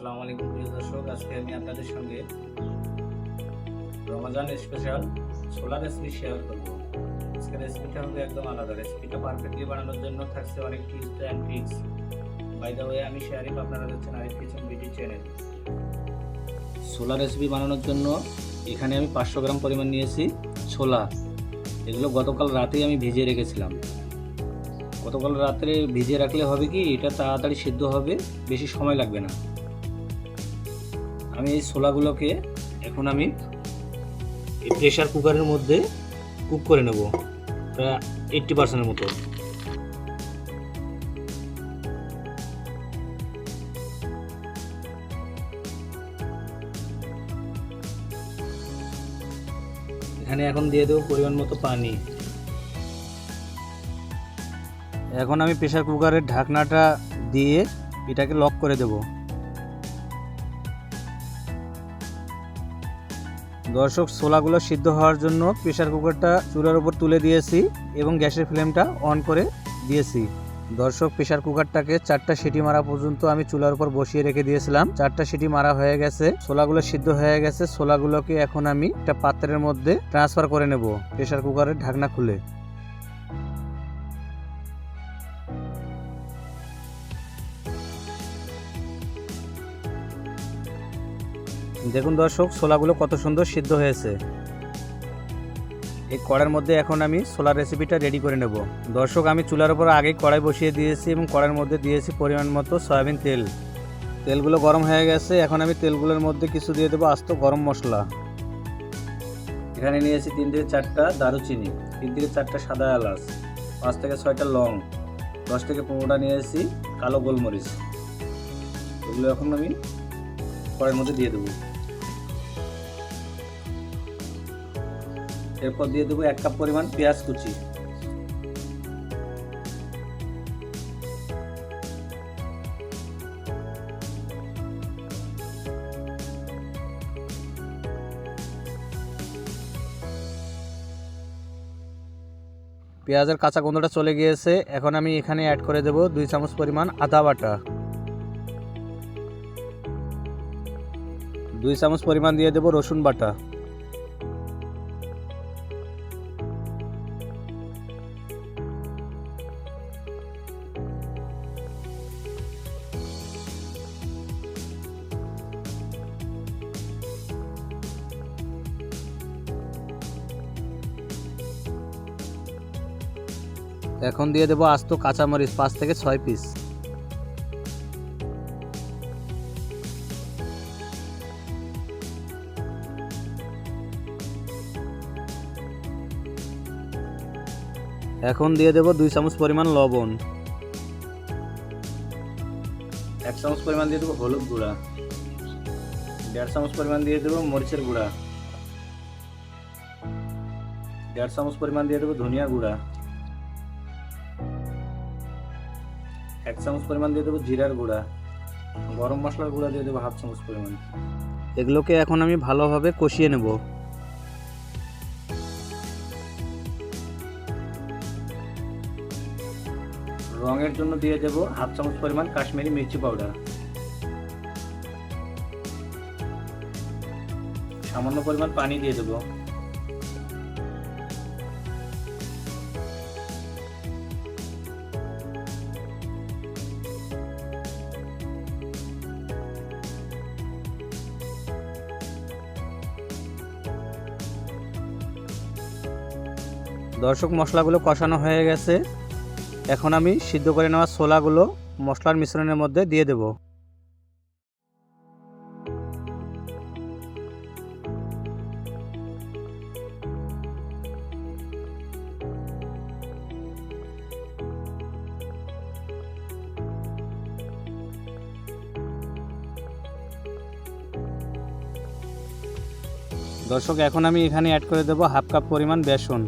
আসসালামু আলাইকুম প্রিয় দর্শক, আজকে আমি আপনাদের সঙ্গে রমাজান স্পেশাল সোলার রেসিপি শেয়ার করব। আজকে রেসিপিটা হবে একদম আলাদা। রেসিপিটা পারফেক্টলি বানানোর জন্য থাকছে অনেক tips and tricks by the way আমি শেয়ারিং আপনারা দেখছেন আরিফ কিচেন বিডি চ্যানেল সোলার রেসিপি বানানোর জন্য এখানে আমি পাঁচশো গ্রাম পরিমাণ নিয়েছি ছোলা। এগুলো গতকাল রাতেই আমি ভিজিয়ে রেখেছিলাম। গতকাল রাত্রে ভিজিয়ে রাখলে হবে কি? এটা তাড়াতাড়ি সিদ্ধ হবে, বেশি সময় লাগবে না। আমি এই ছোলাগুলোকে এখন আমি প্রেশার কুকারের মধ্যে কুক করে নেব। প্রায় এইট্টি পার্সেন্টের মতো। এখানে এখন দিয়ে দেবো পরিমাণ মতো পানি। এখন আমি প্রেশার কুকারের ঢাকনাটা দিয়ে এটাকে লক করে দেব। দর্শক, ছোলাগুলো সিদ্ধ হওয়ার জন্য প্রেশার কুকারটা চুলার উপর তুলে দিয়েছি এবং গ্যাসের ফ্লেমটা অন করে দিয়েছি। দর্শক প্রেশার কুকারটাকে চারটা সিটি মারা পর্যন্ত আমি চুলার উপর বসিয়ে রেখে দিয়েছিলাম। চারটা সিটি মারা হয়ে গেছে, ছোলাগুলো সিদ্ধ হয়ে গেছে। ছোলাগুলোকে এখন আমি একটা পাত্রের মধ্যে ট্রান্সফার করে নেব প্রেশার কুকারের ঢাকনা খুলে। দেখুন দর্শক, ছোলাগুলো কত সুন্দর সিদ্ধ হয়েছে। এই কড়ার মধ্যে এখন আমি ছোলার রেসিপিটা রেডি করে নেব। দর্শক, আমি চুলার উপর আগেই কড়াই বসিয়ে দিয়েছি এবং কড়ার মধ্যে দিয়েছি পরিমাণ মতো সয়াবিন তেল। তেলগুলো গরম হয়ে গেছে, এখন আমি তেলগুলোর মধ্যে কিছু দিয়ে দেবো আস্ত গরম মশলা। এখানে নিয়েছি তিন থেকে চারটা দারুচিনি, তিন থেকে চারটা সাদা এলাচ, পাঁচ থেকে ছয়টা লং, দশ থেকে পনেরোটা নিয়েছি কালো গোলমরিচ। এগুলো এখন আমি কড়াইয়ের মধ্যে দিয়ে দেবো। এরপর দিয়ে দেবো এক কাপ পরিমাণ পেঁয়াজ কুচি। পেঁয়াজের কাঁচা গন্ধটা চলে গিয়েছে। এখন আমি এখানে অ্যাড করে দেব দুই চামচ পরিমাণ আদা বাটা। দুই চামচ পরিমাণ দিয়ে দেব রসুন বাটা। এখন দিয়ে দেবো আস্ত কাঁচামরিচ, পাঁচ থেকে ছয় পিস এখন দিয়ে দেবো দুই চামচ পরিমাণ লবণ। এক চামচ পরিমাণ দিয়ে দেবো হলুদ গুঁড়া। দেড় চামচ পরিমাণ দিয়ে দেবো মরিচের গুঁড়া। দেড় চামচ পরিমাণ দিয়ে দেবো ধনিয়া গুঁড়া। এক চামচ পরিমাণ দিয়ে দেবো জিরার গুঁড়া। গরম মশলার গুঁড়া দিয়ে দেবো হাফ চামচ পরিমাণ। এগুলোকে এখন আমি ভালোভাবে কষিয়ে নেব। রঙের জন্য দিয়ে দেব হাফ চামচ পরিমাণ কাশ্মীরি মির্চি পাউডার। সামান্য পরিমাণ পানি দিয়ে দেবো। দর্শক মশলাগুলো কষানো হয়ে গেছে। এখন আমি সিদ্ধ করে নেওয়া ছোলাগুলো মশলার মিশ্রণের মধ্যে দিয়ে দেব। দর্শক, এখন আমি এখানে অ্যাড করে দেবো হাফ কাপ পরিমাণ বেসন।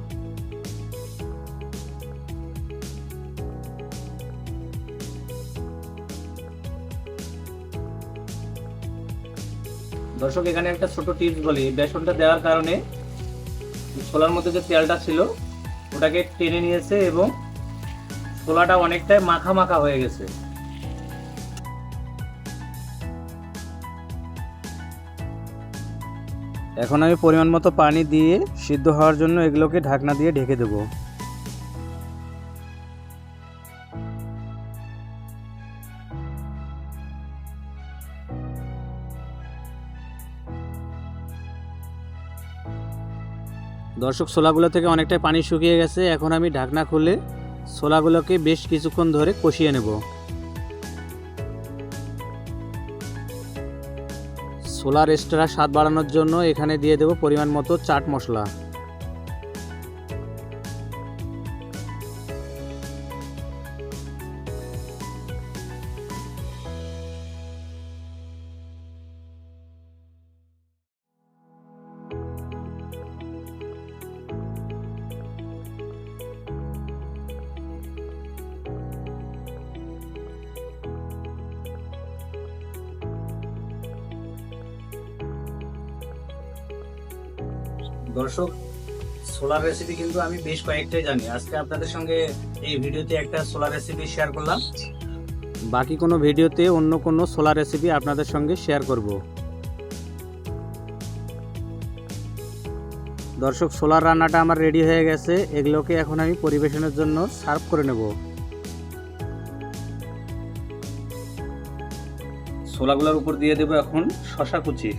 দর্শক, এখানে একটা ছোট টিপস বলি। বেসনটা দেওয়ার কারণে ছোলার মধ্যে যে তেলটা ছিল, ওটাকে টেনে নিয়েছে এবং ছোলাটা অনেকটাই মাখা মাখা হয়ে গেছে। এখন আমি পরিমাণ মতো পানি দিয়ে সিদ্ধ হওয়ার জন্য এগুলোকে ঢাকনা দিয়ে ঢেকে দেবো। দর্শক, ছোলাগুলো থেকে অনেকটাই পানি শুকিয়ে গেছে। এখন আমি ঢাকনা খুলে ছোলাগুলোকে বেশ কিছুক্ষণ ধরে কষিয়ে নেব। ছোলার এক্সট্রা স্বাদ বাড়ানোর জন্য এখানে দিয়ে দেব পরিমাণ মতো চাট মশলা। দর্শক সোলার রেসিপি কিন্তু আমি বেশ কয়েকটাই জানি। আজকে আপনাদের সঙ্গে এই ভিডিওতে একটা সোলার রেসিপি শেয়ার করলাম। বাকি কোনো ভিডিওতে অন্য কোনো সোলার রেসিপি আপনাদের সঙ্গে শেয়ার করব। দর্শক সোলার রান্নাটা আমার রেডি হয়ে গেছে। এগুলোকে এখন আমি পরিবেশনের জন্য সার্ভ করে নেব। ছোলাগুলোর উপর দিয়ে দেবো এখন শশা কুচি।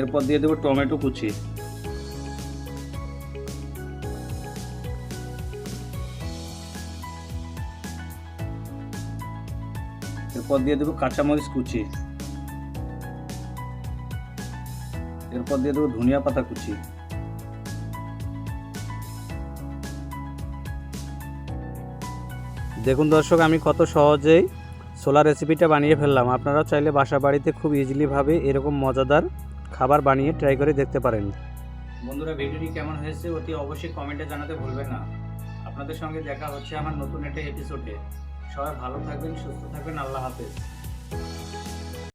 এরপর দিয়ে দেবো টমেটো কুচি। এরপর দিয়ে দেবো কাঁচামরিচ কুচি। এরপর দিয়ে দেবো ধনিয়া পাতা কুচি। দেখুন দর্শক, আমি কত সহজেই সোলার রেসিপিটা বানিয়ে ফেললাম। আপনারাও চাইলে বাসা বাড়িতে খুব ইজিলিভাবে এরকম মজাদার খাবার বানিয়ে ট্রাই করে দেখতে পারেন। বন্ধুরা, ভিডিওটি কেমন হয়েছে অতি অবশ্যই কমেন্টে জানাতে ভুলবেন না। আপনাদের সঙ্গে দেখা হচ্ছে আমার নতুন একটা এপিসোডে সবাই ভালো থাকবেন, সুস্থ থাকবেন, আল্লাহ হাফেজ।